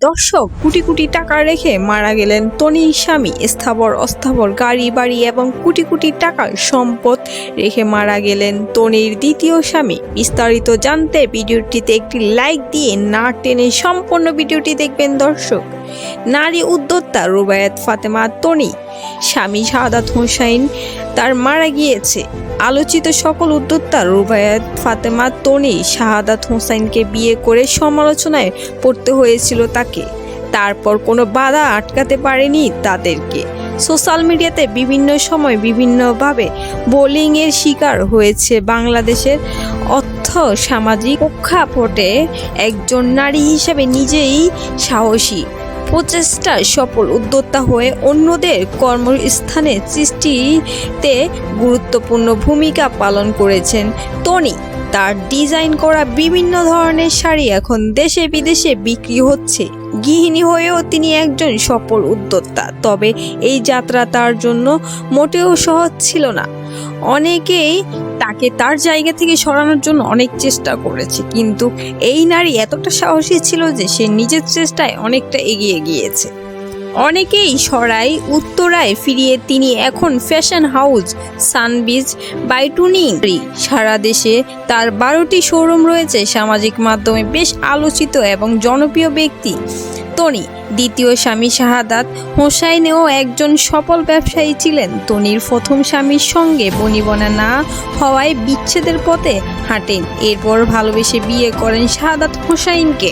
দর্শক কোটি কোটি টাকা রেখে মারা গেলেন তনির স্বামী। স্থাবর, অস্থাবর গাড়ি, বাড়ি এবং কোটি কোটি টাকার সম্পদ রেখে মারা গেলেন তনির দ্বিতীয় স্বামী। বিস্তারিত জানতে ভিডিওটিতে একটি লাইক দিয়ে না টেনে সম্পূর্ণ ভিডিওটি দেখবেন দর্শক। নারী উদ্যোক্তা রুবায়াত ফাতেমা তনি। স্বামী শাহাদাত হোসাইন তার মারা গিয়েছে। আলোচিত সকল উদ্যোক্তা রুবায়াত ফাতেমা তনি শাহাদাত হোসাইনকে বিয়ে করে সমালোচনায় পড়তে হয়েছিল তাকে তারপর কোনো বাধা আটকাতে পারেনি তাদেরকে। সোশ্যাল মিডিয়াতে বিভিন্ন সময় বিভিন্নভাবে বোলিংয়ের শিকার হয়েছে বাংলাদেশের অর্থ সামাজিক প্রেক্ষাপটে একজন নারী হিসেবে নিজেই সাহসী। প্রচেষ্টা সফল উদ্যোক্তা হয়ে অন্যদের কর্মস্থানে সৃষ্টিতে গুরুত্বপূর্ণ ভূমিকা পালন করেছেন টনি। তার ডিজাইন করা বিভিন্ন ধরনের শাড়ি এখন দেশে বিদেশে বিক্রি হচ্ছে। গৃহিণী হয়েও তিনি একজন সফল উদ্যোক্তা। তবে এই যাত্রা তার জন্য মোটেও সহজ ছিল না। অনেকেই তাকে তার জায়গা থেকে সরানোর জন্য অনেক চেষ্টা করেছে, কিন্তু এই নারী এতটা সাহসী ছিল যে সে নিজের চেষ্টায় অনেকটা এগিয়ে গিয়েছে। অনেকেই সরাই উত্তরায় ফিরিয়ে তিনি এখন ফ্যাশন হাউস, সানবিজ, বাইটুনি সারা দেশে তার বারোটি শোরুম রয়েছে, সামাজিক মাধ্যমে বেশ আলোচিত এবং জনপ্রিয় ব্যক্তি। তনি। দ্বিতীয় স্বামী শাহাদাত হোসাইনেও একজন সফল ব্যবসায়ী ছিলেন। তনির প্রথম স্বামীর সঙ্গে বনিবনা না হওয়ায় বিচ্ছেদের পথে হাঁটেন। এরপর ভালোবেসে বিয়ে করেন শাহাদাত হোসাইনকে।